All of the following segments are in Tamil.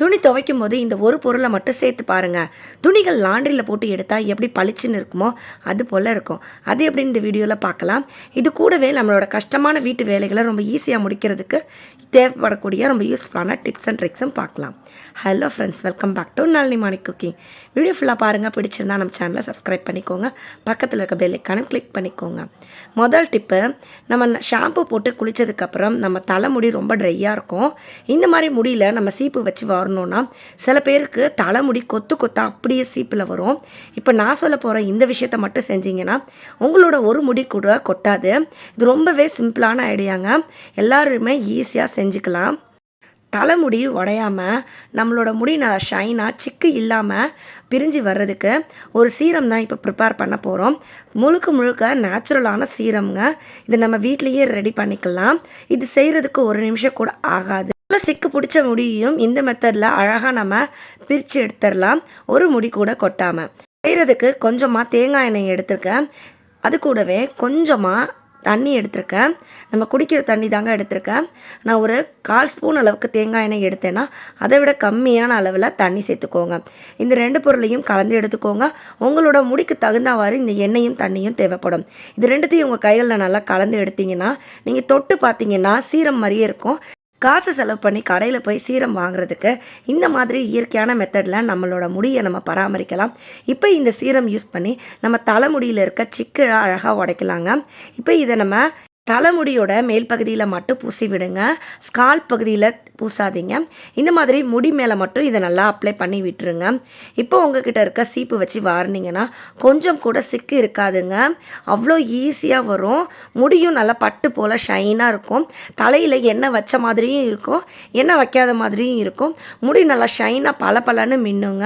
துணி துவைக்கும் போது இந்த ஒரு பொருளை மட்டும் சேர்த்து பாருங்கள் துணிகள் லாண்ட்ரியில் போட்டு எடுத்தால் எப்படி பளிச்சுன்னு இருக்குமோ அது போல் இருக்கும். அது எப்படின்னு இந்த வீடியோவில் பார்க்கலாம். இது கூடவே நம்மளோட கஷ்டமான வீட்டு வேலைகளை ரொம்ப ஈஸியாக முடிக்கிறதுக்கு தேவைப்படக்கூடிய ரொம்ப யூஸ்ஃபுல்லான டிப்ஸ் அண்ட் ட்ரிக்ஸும் பார்க்கலாம். Hello friends welcome back to Nalini Mani cooking video ஃபுல்லாக பாருங்கள் பிடிச்சிருந்தா நம்ம சேனலை சப்ஸ்கிரைப் பண்ணிக்கோங்க. பக்கத்தில் இருக்க பெல்லைக்கானும் கிளிக் பண்ணிக்கோங்க. முதல் டிப்பு நம்ம ஷாம்பு போட்டு குளித்ததுக்கப்புறம் நம்ம தலைமுடி ரொம்ப ட்ரையாக இருக்கும். இந்த மாதிரி முடியில் நம்ம சீப்பு வச்சு வரணும்னா சில பேருக்கு தலைமுடி கொத்து கொத்தா அப்படியே சீப்பில் வரும். இப்போ நான் சொல்ல போகிற இந்த விஷயத்த மட்டும் செஞ்சீங்கன்னா உங்களோட ஒரு முடி கூட கொட்டாது. இது ரொம்பவே சிம்பிளான ஐடியாங்க. எல்லாருமே ஈஸியாக செஞ்சுக்கலாம். தலைமுடி உடையாமல் நம்மளோட முடி நல்லா ஷைனாக சிக்கு இல்லாமல் பிரிஞ்சு வர்றதுக்கு ஒரு சீரம் தான் இப்போ ப்ரிப்பேர் பண்ண போகிறோம் முழுக்க முழுக்க நேச்சுரலான சீரம்ங்க. இது நம்ம வீட்லேயே ரெடி பண்ணிக்கலாம். இது செய்கிறதுக்கு ஒரு நிமிஷம் கூட ஆகாது. இவ்வளோ சிக்கு பிடிச்ச முடியும் இந்த மெத்தடில் அழகாக நம்ம பிரித்து எடுத்துடலாம். ஒரு முடி கூட கொட்டாமல் செய்கிறதுக்கு கொஞ்சமாக தேங்காய் எண்ணெய் எடுத்திருக்கேன். அது கூடவே கொஞ்சமாக தண்ணி எடுத்திருக்கேன். நம்ம குடிக்கிற தண்ணி தாங்க எடுத்திருக்கேன். நான் ஒரு கால் ஸ்பூன் அளவுக்கு தேங்காய் எண்ணெய் எடுத்தேன்னா அதை விட கம்மியான அளவில் தண்ணி சேர்த்துக்கோங்க. இந்த ரெண்டு பொருளையும் கலந்து எடுத்துக்கோங்க. உங்களோட முடிக்கு தகுந்தவாறு இந்த எண்ணெயும் தண்ணியும் தேவைப்படும். இது ரெண்டுத்தையும் உங்கள் கைகளில் நல்லா கலந்து எடுத்தீங்கன்னா நீங்கள் தொட்டு பார்த்தீங்கன்னா சீரம் மாதிரியே இருக்கும். காசு செலவு பண்ணி கடையில் போய் சீரம் வாங்குறதுக்கு இந்த மாதிரி இயற்கையான மெத்தடில் நம்மளோட முடியை நம்ம பராமரிக்கலாம். இப்போ இந்த சீரம் யூஸ் பண்ணி நம்ம தலைமுடியில் இருக்க சிக்கு அழகாக உடைக்கலாங்க. இப்போ இதை நம்ம தலைமுடியோட மேல் பகுதியில் மட்டும் பூசி விடுங்க ஸ்கால் பகுதியில் பூசாதீங்க. இந்த மாதிரி முடி மேலே மட்டும் இதை நல்லா அப்ளை பண்ணி விட்டுருங்க. இப்போ உங்ககிட்ட இருக்க சீப்பு வச்சு வாரினீங்கன்னா கொஞ்சம் கூட சிக்கு இருக்காதுங்க. அவ்வளோ ஈஸியாக வரும். முடியும் நல்லா பட்டு போல் ஷைனாக இருக்கும். தலையில் எண்ணெய் வச்ச மாதிரியும் இருக்கும். எண்ணெய் வைக்காத மாதிரியும் இருக்கும். முடி நல்லா ஷைனாக பல பலன்னு மின்னுங்க.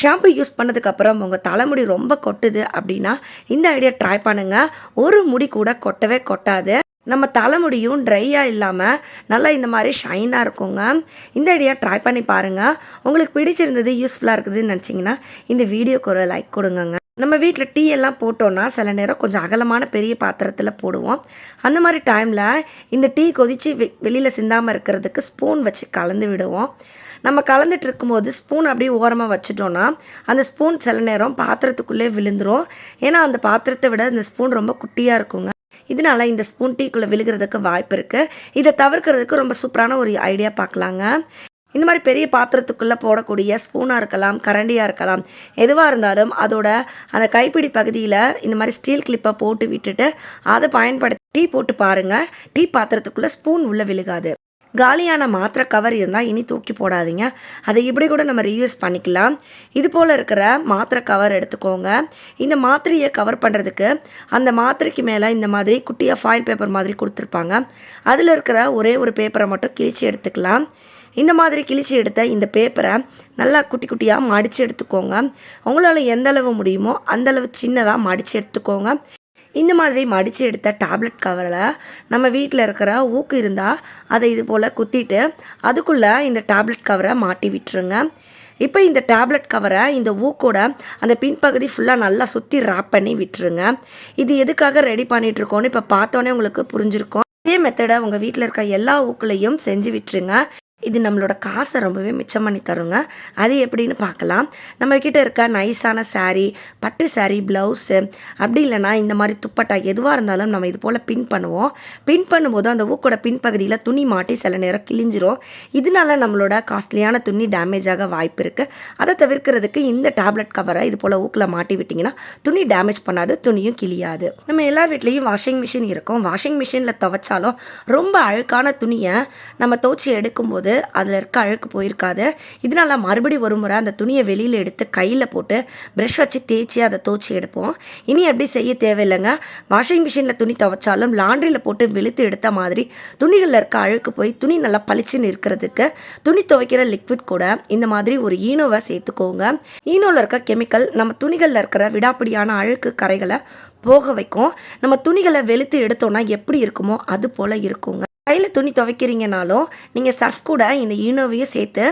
ஷாம்பு யூஸ் பண்ணதுக்கப்புறம் உங்கள் தலைமுடி ரொம்ப கொட்டுது அப்படின்னா இந்த ஐடியா ட்ரை பண்ணுங்கள் ஒரு முடி கூட கொட்டவே கொட்டாது. நம்ம தலைமுடியும் ட்ரையாக இல்லாமல் நல்லா இந்த மாதிரி ஷைனாக இருக்குங்க. இந்த ஐடியா ட்ரை பண்ணி பாருங்கள் உங்களுக்கு பிடிச்சிருந்தது யூஸ்ஃபுல்லாக இருக்குதுன்னு நினச்சிங்கன்னா இந்த வீடியோக்கு ஒரு லைக் கொடுங்கங்க. நம்ம வீட்டில் டீ எல்லாம் போட்டோன்னா சில நேரம் கொஞ்சம் அகலமான பெரிய பாத்திரத்தில் போடுவோம். அந்த மாதிரி டைமில் இந்த டீ கொதித்து வெ வெளியில் சிந்தாமல் இருக்கிறதுக்கு ஸ்பூன் வச்சு கலந்து விடுவோம். நம்ம கலந்துட்டு இருக்கும்போது ஸ்பூன் அப்படியே ஓரமாக வச்சுட்டோன்னா அந்த ஸ்பூன் சில நேரம் பாத்திரத்துக்குள்ளே விழுந்துரும். ஏன்னா அந்த பாத்திரத்தை விட இந்த ஸ்பூன் ரொம்ப குட்டியாக இருக்குங்க. இதனால இந்த ஸ்பூன் டீக்குள்ளே விழுகிறதுக்கு வாய்ப்பு இருக்குது இதை தவிர்க்கிறதுக்கு ரொம்ப சூப்பரான ஒரு ஐடியா பார்க்கலாங்க. இந்த மாதிரி பெரிய பாத்திரத்துக்குள்ளே போடக்கூடிய ஸ்பூனாக இருக்கலாம் கரண்டியாக இருக்கலாம் எதுவாக இருந்தாலும் அதோட அந்த கைப்பிடி பகுதியில் இந்த மாதிரி ஸ்டீல் கிளிப்பை போட்டு விட்டுட்டு அதை பயன்படுத்தி டீ போட்டு பாருங்கள் டீ பாத்திரத்துக்குள்ளே ஸ்பூன் உள்ளே விழுகாது. காலியான மாத்திரை கவர் இருந்தால் இனி தூக்கி போடாதீங்க. அதை இப்படி கூட நம்ம ரீயூஸ் பண்ணிக்கலாம். இது போல் இருக்கிற மாத்திரை கவர் எடுத்துக்கோங்க. இந்த மாத்திரையை கவர் பண்ணுறதுக்கு அந்த மாத்திரைக்கு மேலே இந்த மாதிரி குட்டியாக ஃபாயில் பேப்பர் மாதிரி கொடுத்துருப்பாங்க. அதில் இருக்கிற ஒரே ஒரு பேப்பரை மட்டும் கிழிச்சு எடுத்துக்கலாம். இந்த மாதிரி கிழிச்சு எடுத்த இந்த பேப்பரை நல்லா குட்டி குட்டியாக மடித்து எடுத்துக்கோங்க. உங்களால் எந்த அளவு முடியுமோ அந்தளவு சின்னதாக மடித்து எடுத்துக்கோங்க. இந்த மாதிரி மடித்து எடுத்த டேப்லெட் கவரில் நம்ம வீட்டில் இருக்கிற ஊக்கு இருந்தால் அதை இது போல் குத்திட்டு அதுக்குள்ளே இந்த டேப்லெட் கவரை மாட்டி விட்டுருங்க. இப்போ இந்த டேப்லெட் கவரை இந்த ஊக்கோட அந்த பின்பகுதி ஃபுல்லாக நல்லா சுற்றி ரேப் பண்ணி விட்டுருங்க. இது எதுக்காக ரெடி பண்ணிகிட்ருக்கோன்னு இப்போ பார்த்தோன்னே உங்களுக்கு புரிஞ்சிருக்கும். இதே மெத்தடை உங்கள் வீட்டில் இருக்க எல்லா ஊக்குலையும் செஞ்சு விட்டுருங்க. இது நம்மளோட காசை ரொம்பவே மிச்சம் பண்ணி தருங்க. அது எப்படின்னு பார்க்கலாம். நம்மக்கிட்ட இருக்க நைஸான சாரீ பட்டு சாரீ ப்ளவுஸு அப்படி இல்லைனா இந்த மாதிரி துப்பட்டா எதுவாக இருந்தாலும் நம்ம இது போல் பின் பண்ணுவோம். பின் பண்ணும்போது அந்த ஊக்கோட பின்பகுதியில் துணி மாட்டி சில நேரம் கிழிஞ்சிரும். இதனால நம்மளோட காஸ்ட்லியான துணி டேமேஜ் ஆக வாய்ப்பு இருக்குது அதை தவிர்க்கிறதுக்கு இந்த டேப்லெட் கவரை இது போல் ஊக்கில் மாட்டி விட்டிங்கன்னா துணி டேமேஜ் பண்ணாது துணியும் கிழியாது. நம்ம எல்லார் வீட்லேயும் வாஷிங் மிஷின் இருக்கும். வாஷிங் மிஷினில் துவைச்சாலும் ரொம்ப அழுக்கான துணியை நம்ம துவச்சி எடுக்கும்போது போகாது. அதில் இருக்க அழுக்கு போயிருக்காது. இதனால் மறுபடி ஒரு முறை அந்த துணியை வெளியில் எடுத்து கையில் போட்டு ப்ரஷ் வச்சு தேய்ச்சி அதை துவச்சி எடுப்போம். இனி அப்படி செய்ய தேவையில்லைங்க. வாஷிங் மிஷினில் துணி துவைச்சாலும் லாண்ட்ரியில் போட்டு வெளுத்து எடுத்த மாதிரி துணிகளில் இருக்க அழுக்கு போய் துணி நல்லா பளிச்சுன்னு இருக்கிறதுக்கு துணி துவைக்கிற லிக்விட் கூட இந்த மாதிரி ஒரு ஈனோவை சேர்த்துக்கோங்க. ஈனோவில் இருக்க கெமிக்கல் நம்ம துணிகளில் இருக்கிற விடாப்பிடியான அழுக்கு கரைகளை போக வைக்கும். நம்ம துணிகளை வெளுத்து எடுத்தோன்னா எப்படி இருக்குமோ அது போல் இருக்குங்க. கையில் துணி துவைக்கிறீங்கனாலும் நீங்கள் சர்ஃப் கூட இந்த ஈனோவையும் சேர்த்து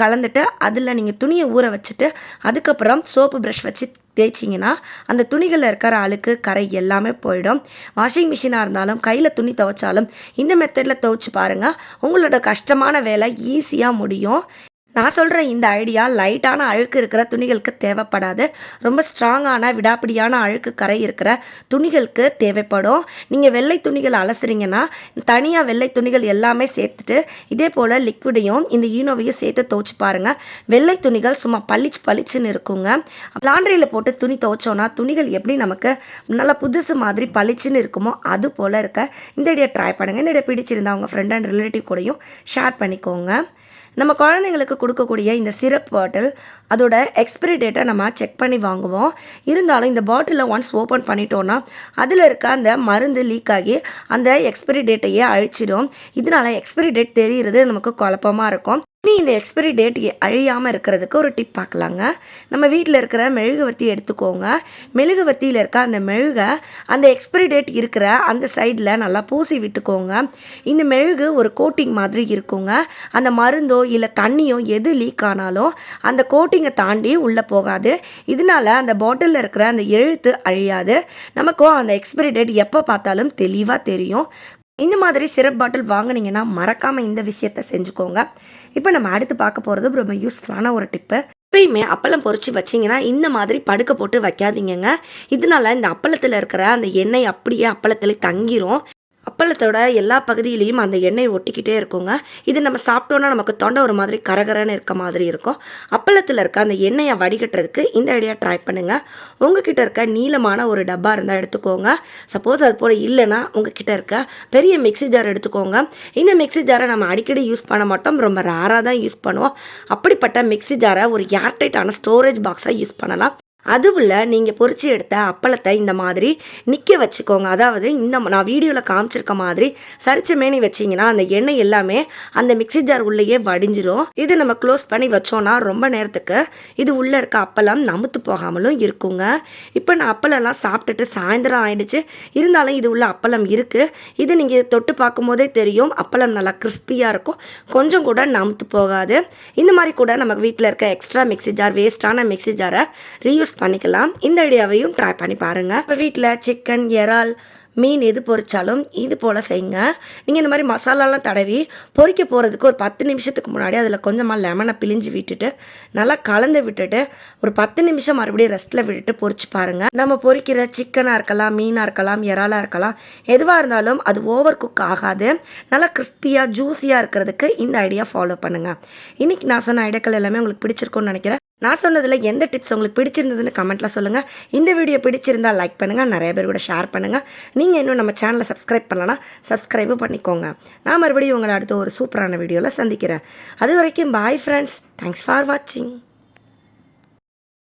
கலந்துட்டு அதில் நீங்கள் துணியை ஊற வச்சுட்டு அதுக்கப்புறம் சோப்பு ப்ரஷ் வச்சு தேய்ச்சிங்கன்னா அந்த துணிகளில் இருக்கிற அழுக்கு கரை எல்லாமே போயிடும். வாஷிங் மிஷினாக இருந்தாலும் கையில் துணி துவைச்சாலும் இந்த மெத்தடில் துவைச்சி பாருங்கள் உங்களோட கஷ்டமான வேலை ஈஸியாக முடியும். நான் சொல்கிற இந்த ஐடியா லைட்டான அழுக்கு இருக்கிற துணிகளுக்கு தேவைப்படாது. ரொம்ப ஸ்ட்ராங்கான விடாப்பிடியான அழுக்கு கரை இருக்கிற துணிகளுக்கு தேவைப்படும். நீங்கள் வெள்ளை துணிகள் அலசுறீங்கன்னா தனியாக வெள்ளை துணிகள் எல்லாமே சேர்த்துட்டு இதே போல் லிக்விடையும் இந்த ஈனோவையும் சேர்த்து துவைச்சு பாருங்கள் வெள்ளை துணிகள் சும்மா பளிச்சு பளிச்சுன்னு இருக்குங்க. லாண்ட்ரியில் போட்டு துணி துவைச்சோன்னா துணிகள் எப்படி நமக்கு நல்லா புதுசு மாதிரி பளிச்சுன்னு இருக்குமோ அது போல் இருக்க. இந்த ஐடியா ட்ரை பண்ணுங்கள் இந்த ஐடியா பிடிச்சிருந்தா உங்கள் ஃப்ரெண்ட் அண்ட் ரிலேட்டிவ் கூடயும் ஷேர் பண்ணிக்கோங்க. நம்ம குழந்தைங்களுக்கு கொடுக்கக்கூடிய இந்த சிரப் பாட்டில் அதோட எக்ஸ்பிரி டேட்டை நம்ம செக் பண்ணி வாங்குவோம். இருந்தாலும் இந்த பாட்டிலை ஒன்ஸ் ஓப்பன் பண்ணிட்டோன்னா அதில் இருக்க அந்த மருந்து லீக் ஆகி அந்த எக்ஸ்பிரி டேட்டையே அழிச்சிடும் இதனால எக்ஸ்பிரி டேட் தெரிகிறது நமக்கு குழப்பமாக இருக்கும். நீ இந்த எக்ஸ்பிரி டேட் அழியாமல் இருக்கிறதுக்கு ஒரு டிப் பார்க்கலாங்க நம்ம வீட்டில் இருக்கிற மெழுகுவர்த்தி எடுத்துக்கோங்க. மெழுகுவர்த்தியில் இருக்க அந்த மெழுகை அந்த எக்ஸ்பிரி டேட் இருக்கிற அந்த சைடில் நல்லா பூசி விட்டுக்கோங்க. இந்த மெழுகு ஒரு கோட்டிங் மாதிரி இருக்குங்க. அந்த மருந்தோ இல்லை தண்ணியோ எது லீக் ஆனாலும் அந்த கோட்டிங்கை தாண்டி உள்ளே போகாது. இதனால அந்த பாட்டிலில் இருக்கிற அந்த எழுத்து அழியாது. நமக்கும் அந்த எக்ஸ்பிரி டேட் எப்போ பார்த்தாலும் தெளிவாக தெரியும். இந்த மாதிரி சிரப் பாட்டில் வாங்குனீங்கன்னா மறக்காமல் இந்த விஷயத்த செஞ்சுக்கோங்க. இப்போ நம்ம அடுத்து பார்க்க போகிறது ரொம்ப யூஸ்ஃபுல்லான ஒரு டிப்பு எப்பயுமே அப்பளம் பொறிச்சு வச்சிங்கன்னா இந்த மாதிரி படுக்க போட்டு வைக்காதீங்கங்க. இதனால இந்த அப்பளத்தில் இருக்கிற அந்த எண்ணெய் அப்படியே அப்பளத்தில் தங்கிரும். அப்பளத்தோட எல்லா பகுதியிலையும் அந்த எண்ணெய் ஒட்டிக்கிட்டே இருக்குங்க. இது நம்ம சாப்பிட்டோன்னா நமக்கு தொண்டை ஒரு மாதிரி கரகரன்னு இருக்க மாதிரி இருக்கும். அப்பளத்தில் இருக்க அந்த எண்ணெயை வடிகட்டுறதுக்கு இந்த ஐடியா ட்ரை பண்ணுங்கள் உங்ககிட்ட இருக்க நீளமான ஒரு டப்பா இருந்தால் எடுத்துக்கோங்க. சப்போஸ் அது போல் இல்லைன்னா உங்ககிட்ட இருக்க பெரிய மிக்ஸி ஜார் எடுத்துக்கோங்க. இந்த மிக்ஸி ஜாரை நம்ம அடிக்கடி யூஸ் பண்ண மாட்டோம். ரொம்ப ரேராக தான் யூஸ் பண்ணுவோம். அப்படிப்பட்ட மிக்ஸி ஜாரை ஒரு ஏர்டைட்டான ஸ்டோரேஜ் பாக்ஸாக யூஸ் பண்ணலாம். அதுவில் நீங்கள் பொறிச்சு எடுத்த அப்பளத்தை இந்த மாதிரி நிற்க வச்சுக்கோங்க. அதாவது இந்த நான் வீடியோவில் காமிச்சிருக்க மாதிரி சரிச்ச மேனி வச்சிங்கன்னா அந்த எண்ணெய் எல்லாமே அந்த மிக்ஸி ஜார் உள்ளேயே வடிஞ்சிரும். இதை நம்ம க்ளோஸ் பண்ணி வச்சோன்னா ரொம்ப நேரத்துக்கு இது உள்ளே இருக்க அப்பளம் நமுத்து போகாமலும் இருக்குங்க. இப்போ நான் அப்பளம்லாம் சாப்பிட்டுட்டு சாயந்தரம் ஆயிடுச்சு. இருந்தாலும் இது உள்ள அப்பளம் இருக்குது இது நீங்கள் தொட்டு பார்க்கும்போதே தெரியும். அப்பளம் நல்லா கிறிஸ்பியாக இருக்கும். கொஞ்சம் கூட நமுத்து போகாது. இந்த மாதிரி கூட நமக்கு வீட்டில் இருக்க எக்ஸ்ட்ரா மிக்ஸி ஜார் வேஸ்ட்டான மிக்ஸி ஜாரை ரீயூஸ் பண்ணிக்கலாம். இந்த ஐடியாவையும் ட்ரை பண்ணி பாருங்கள் இப்போ வீட்டில் சிக்கன் இறால் மீன் எது பொறிச்சாலும் இது போல் செய்யுங்க. நீங்கள் இந்த மாதிரி மசாலாலாம் தடவி பொறிக்க போகிறதுக்கு ஒரு பத்து நிமிஷத்துக்கு முன்னாடி அதில் கொஞ்சமாக லெமனை பிழிஞ்சு விட்டுட்டு நல்லா கலந்து விட்டுட்டு ஒரு பத்து நிமிஷம் மறுபடியும் ரெஸ்ட்டில் விட்டுட்டு பொறிச்சு பாருங்கள் நம்ம பொறிக்கிற சிக்கனாக இருக்கலாம் மீனாக இருக்கலாம் இறாலாக இருக்கலாம் எதுவாக இருந்தாலும் அது ஓவர் குக் ஆகாது. நல்லா கிறிஸ்பியாக ஜூஸியாக இருக்கிறதுக்கு இந்த ஐடியா ஃபாலோ பண்ணுங்கள் இன்றைக்கி நான் சொன்ன ஐடியாக்கள் எல்லாமே உங்களுக்கு பிடிச்சிருக்கும்னு நினைக்கிறேன். நான் சொன்னதில் எந்த டிப்ஸ் உங்களுக்கு பிடிச்சிருந்ததுன்னு கமெண்ட்டில் சொல்லுங்கள் இந்த வீடியோ பிடிச்சிருந்தால் லைக் பண்ணுங்கள் நிறைய பேர் கூட ஷேர் பண்ணுங்கள் நீங்கள் இன்னும் நம்ம சேனலை சப்ஸ்கிரைப் பண்ணலன்னா சப்ஸ்கிரைபும் பண்ணிக்கோங்க. நான் மறுபடியும் உங்களை அடுத்த ஒரு சூப்பரான வீடியோவில் சந்திக்கிறேன். அது வரைக்கும் பாய் ஃப்ரெண்ட்ஸ் தேங்க்ஸ் ஃபார் வாட்சிங்